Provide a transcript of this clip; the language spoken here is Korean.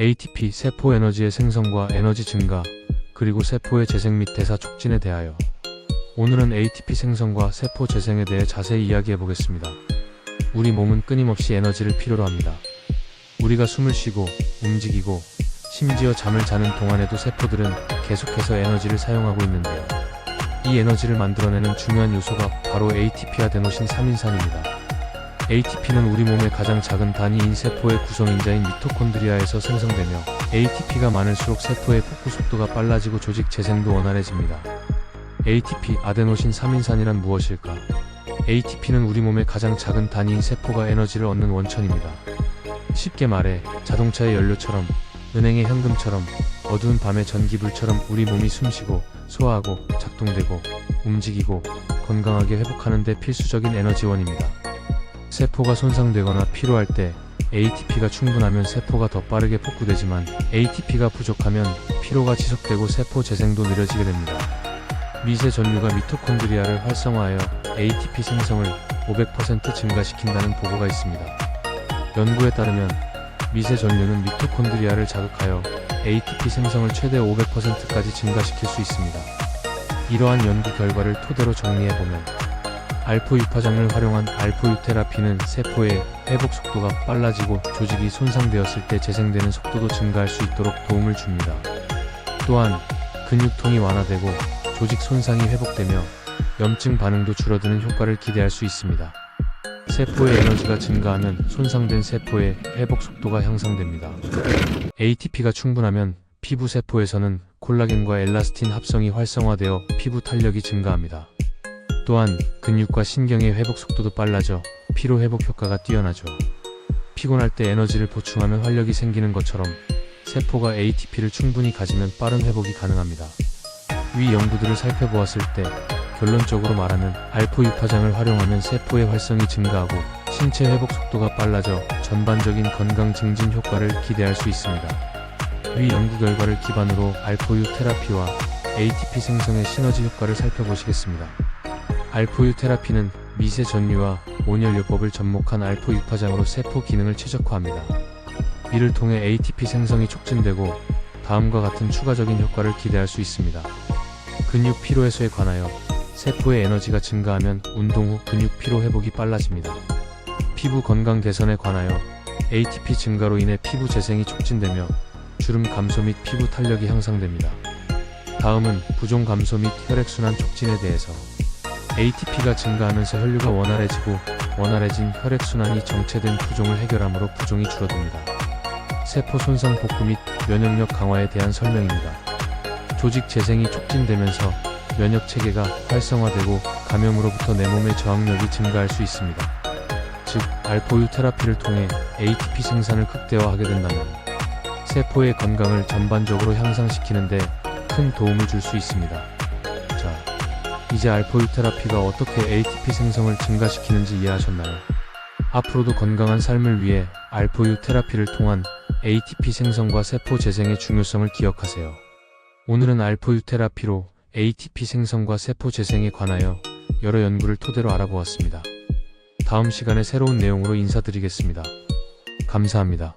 ATP 세포 에너지의 생성과 에너지 증가, 그리고 세포의 재생 및 대사 촉진에 대하여 오늘은 ATP 생성과 세포 재생에 대해 자세히 이야기해 보겠습니다. 우리 몸은 끊임없이 에너지를 필요로 합니다. 우리가 숨을 쉬고 움직이고 심지어 잠을 자는 동안에도 세포들은 계속해서 에너지를 사용하고 있는데요. 이 에너지를 만들어내는 중요한 요소가 바로 ATP 아데노신 3인산입니다. ATP는 우리 몸의 가장 작은 단위인 세포의 구성인자인 미토콘드리아에서 생성되며 ATP가 많을수록 세포의 복구 속도가 빨라지고 조직 재생도 원활해집니다. ATP 아데노신 3인산이란 무엇일까? ATP는 우리 몸의 가장 작은 단위인 세포가 에너지를 얻는 원천입니다. 쉽게 말해 자동차의 연료처럼 은행의 현금처럼 어두운 밤의 전기불처럼 우리 몸이 숨쉬고 소화하고 작동되고 움직이고 건강하게 회복하는 데 필수적인 에너지원입니다. 세포가 손상되거나 피로할 때 ATP가 충분하면 세포가 더 빠르게 복구되지만 ATP가 부족하면 피로가 지속되고 세포 재생도 느려지게 됩니다. 미세 전류가 미토콘드리아를 활성화하여 ATP 생성을 500% 증가시킨다는 보고가 있습니다. 연구에 따르면 미세 전류는 미토콘드리아를 자극하여 ATP 생성을 최대 500%까지 증가시킬 수 있습니다. 이러한 연구 결과를 토대로 정리해보면 알포 유파장을 활용한 알포 유테라피는 세포의 회복 속도가 빨라지고 조직이 손상되었을 때 재생되는 속도도 증가할 수 있도록 도움을 줍니다. 또한 근육통이 완화되고 조직 손상이 회복되며 염증 반응도 줄어드는 효과를 기대할 수 있습니다. 세포의 에너지가 증가하면 손상된 세포의 회복 속도가 향상됩니다. ATP가 충분하면 피부 세포에서는 콜라겐과 엘라스틴 합성이 활성화되어 피부 탄력이 증가합니다. 또한 근육과 신경의 회복 속도도 빨라져 피로 회복 효과가 뛰어나죠. 피곤할 때 에너지를 보충하면 활력이 생기는 것처럼 세포가 ATP를 충분히 가지면 빠른 회복이 가능합니다. 위 연구들을 살펴보았을 때 결론적으로 말하면 알포 유파장을 활용하면 세포의 활성이 증가하고 신체 회복 속도가 빨라져 전반적인 건강 증진 효과를 기대할 수 있습니다. 위 연구 결과를 기반으로 알포유 테라피와 ATP 생성의 시너지 효과를 살펴보시겠습니다. 알포유 테라피는 미세 전류와 온연료법을 접목한 알포 유파장으로 세포 기능을 최적화합니다. 이를 통해 ATP 생성이 촉진되고 다음과 같은 추가적인 효과를 기대할 수 있습니다. 근육 피로 해소에 관하여 세포의 에너지가 증가하면 운동 후 근육 피로 회복이 빨라집니다. 피부 건강 개선에 관하여 ATP 증가로 인해 피부 재생이 촉진되며 주름 감소 및 피부 탄력이 향상됩니다. 다음은 부종 감소 및 혈액순환 촉진에 대해서 ATP가 증가하면서 혈류가 원활해지고 원활해진 혈액순환이 정체된 부종을 해결하므로 부종이 줄어듭니다. 세포 손상 복구 및 면역력 강화에 대한 설명입니다. 조직 재생이 촉진되면서 면역 체계가 활성화되고 감염으로부터 내 몸의 저항력이 증가할 수 있습니다. 즉, 알포유 테라피를 통해 ATP 생산을 극대화하게 된다면 세포의 건강을 전반적으로 향상시키는데 큰 도움을 줄 수 있습니다. 자, 이제 알포유 테라피가 어떻게 ATP 생성을 증가시키는지 이해하셨나요? 앞으로도 건강한 삶을 위해 알포유 테라피를 통한 ATP 생성과 세포 재생의 중요성을 기억하세요. 오늘은 알포유 테라피로 ATP 생성과 세포 재생에 관하여 여러 연구를 토대로 알아보았습니다. 다음 시간에 새로운 내용으로 인사드리겠습니다. 감사합니다.